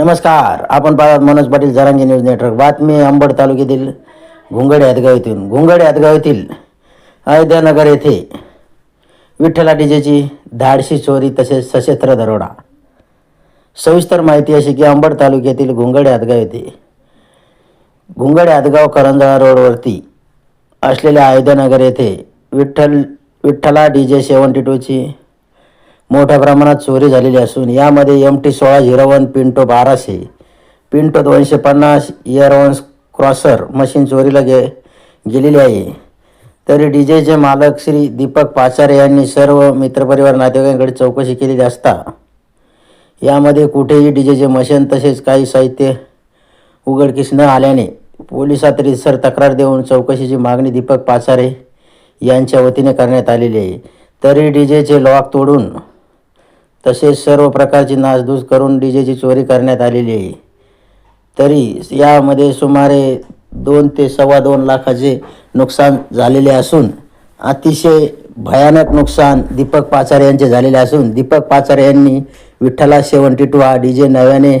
नमस्कार. आपण पाहत मनोज पाटील जरांगी न्यूज नेटवर्क. बातमी अंबड तालुक्यातील घुंगड यादगाव येथून. घुंगड यादगाव येथील अयोध्यानगर येथे विठ्ठला डीजेची धाडशी चोरी तसेच सशस्त्र दरोडा. सविस्तर माहिती अशी की अंबड तालुक्यातील घुंगड यादगाव येथे घुंगड यादगाव करंजळा रोडवरती असलेल्या अयोध्यानगर येथे विठ्ठल विठ्ठला डी जे सेवन्टी टूची मोठ्या प्रमाणात चोरी झालेली असून यामध्ये एम टी सोळा झिरो वन पिंटो बाराशे पिंटो दोनशे पन्नास इयरवन्स क्रॉसर मशीन चोरीला गे गेलेली आहे. तरी डी जेचे मालक श्री दीपक पाचारे यांनी सर्व मित्रपरिवार नातेवाईकांकडे चौकशी केलेली असता. यामध्ये कुठेही डी जेचे मशीन तसेच काही साहित्य उघडकीस न आल्याने पोलिसात रितसर तक्रार देऊन चौकशीची मागणी दीपक पाचारे यांच्या वतीने करण्यात आलेली आहे. तरी डी जेचे लॉक तोडून तसेच सर्व प्रकारची नासधूस करून डी जेची चोरी करण्यात आलेली आहे. तरी यामध्ये सुमारे दोन ते सव्वा दोन लाखाचे नुकसान झालेले असून अतिशय भयानक नुकसान दीपक पाचारे यांचे झालेले असून दीपक पाचारे यांनी विठ्ठला सेवन्टी टू हा डी जे नव्याने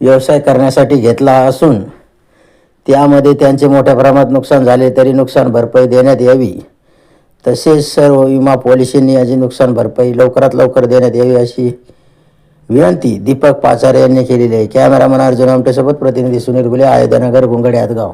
व्यवसाय करण्यासाठी घेतला असून त्यामध्ये त्यांचे मोठ्या प्रमाणात नुकसान झाले तरी नुकसान भरपाई देण्यात यावी. तसेच सर्व विमा पॉलिसींनी याची नुकसान भरपाई लवकरात लवकर देण्यात यावी अशी विनंती दीपक पाचारे यांनी केलेली आहे. कॅमेरामन अर्जुन आमटेसोबत प्रतिनिधी सुनील गुले आयोध्यानगर गुंगडे हातगाव.